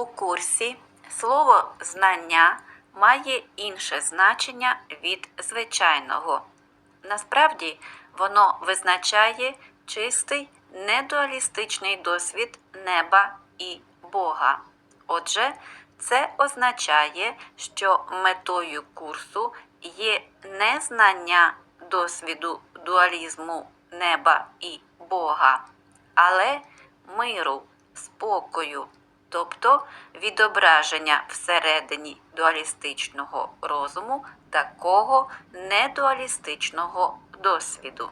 У курсі слово знання має інше значення від звичайного. Насправді воно визначає чистий недуалістичний досвід неба і Бога. Отже, це означає, що метою курсу є не знання досвіду дуалізму неба і Бога, але миру, спокою, тобто відображення всередині дуалістичного розуму такого недуалістичного досвіду.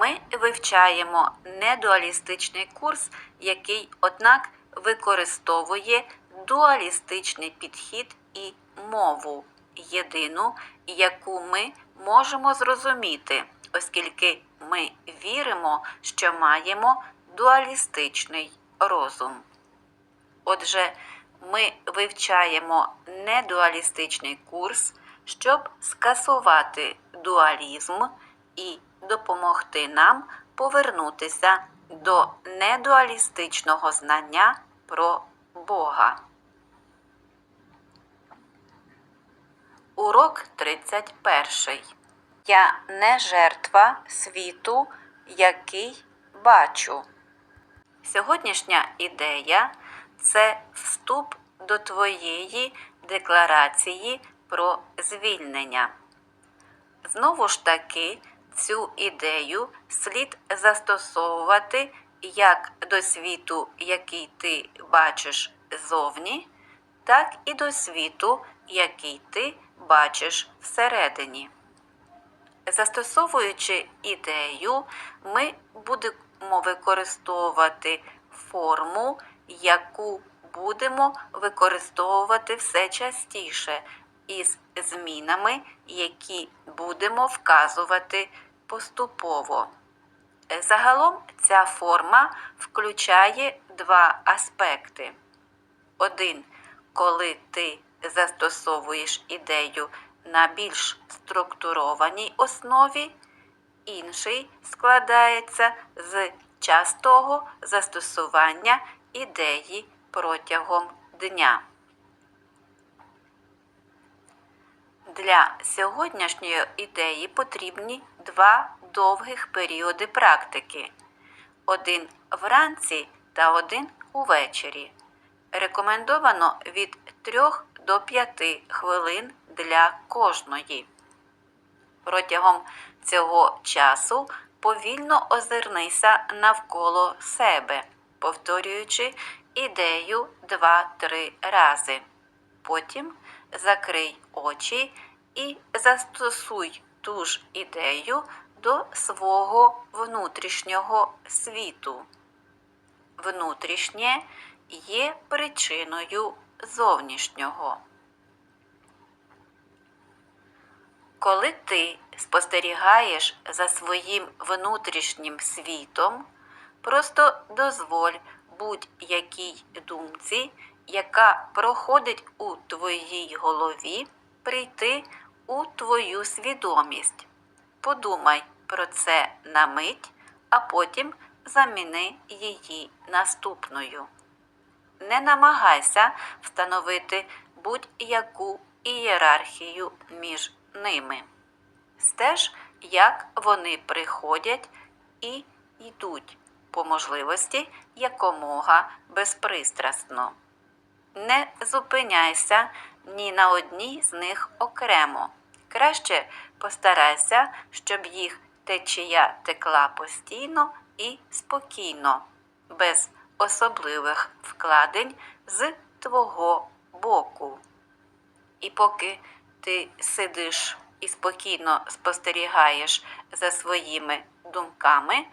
Ми вивчаємо недуалістичний курс, який, однак, використовує дуалістичний підхід і мову, єдину, яку ми можемо зрозуміти, оскільки ми віримо, що маємо дуалістичний розум. Отже, ми вивчаємо недуалістичний курс, щоб скасувати дуалізм і допомогти нам повернутися до недуалістичного знання про Бога. Урок 31. Я не жертва світу, який бачу. Сьогоднішня ідея це вступ до твоєї декларації про звільнення. Знову ж таки, цю ідею слід застосовувати як до світу, який ти бачиш зовні, так і до світу, який ти бачиш всередині. Застосовуючи ідею, ми використовувати форму, яку будемо використовувати все частіше із змінами, які будемо вказувати поступово. Загалом ця форма включає два аспекти. Один, коли ти застосовуєш ідею на більш структурованій основі, інший складається з частого застосування ідеї протягом дня. Для сьогоднішньої ідеї потрібні два довгих періоди практики: один вранці та один увечері. Рекомендовано від 3 до 5 хвилин для кожної. Протягом цього часу повільно озирнися навколо себе, повторюючи ідею 2-3 рази. Потім закрий очі і застосуй ту ж ідею до свого внутрішнього світу. Внутрішнє є причиною зовнішнього. Коли ти спостерігаєш за своїм внутрішнім світом, просто дозволь будь-якій думці, яка проходить у твоїй голові, прийти у твою свідомість. Подумай про це на мить, а потім заміни її наступною. Не намагайся встановити будь-яку ієрархію між ними. Стеж, як вони приходять і йдуть, по можливості якомога безпристрасно. Не зупиняйся ні на одній з них окремо. Краще постарайся, щоб їх течія текла постійно і спокійно, без особливих вкладень з твого боку. І поки ти сидиш і спокійно спостерігаєш за своїми думками,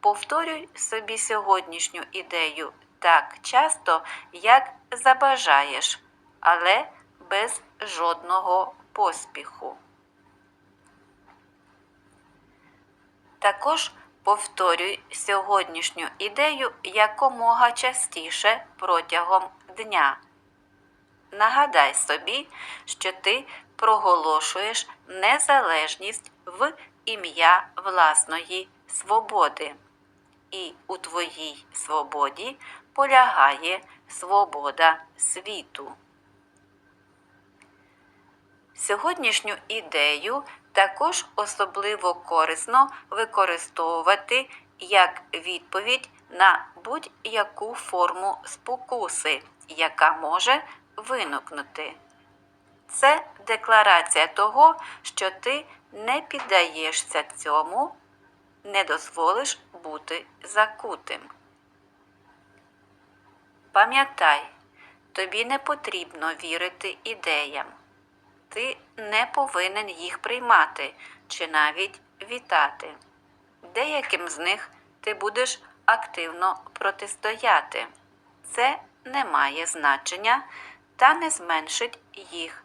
повторюй собі сьогоднішню ідею так часто, як забажаєш, але без жодного поспіху. Також повторюй сьогоднішню ідею якомога частіше протягом дня. Нагадай собі, що ти проголошуєш незалежність в ім'я власної свободи. і у твоїй свободі полягає свобода світу. Сьогоднішню ідею також особливо корисно використовувати як відповідь на будь-яку форму спокуси, яка може виникнути. Це декларація того, що ти не піддаєшся цьому, не дозволиш бути закутим. Пам'ятай, тобі не потрібно вірити ідеям. Ти не повинен їх приймати чи навіть вітати. Деяким з них ти будеш активно протистояти. Це не має значення та не зменшить їх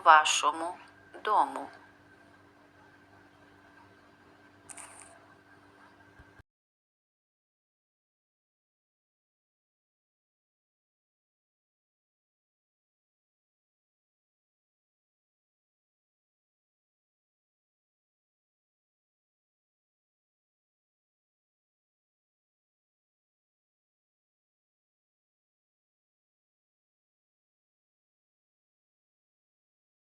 вашому дому.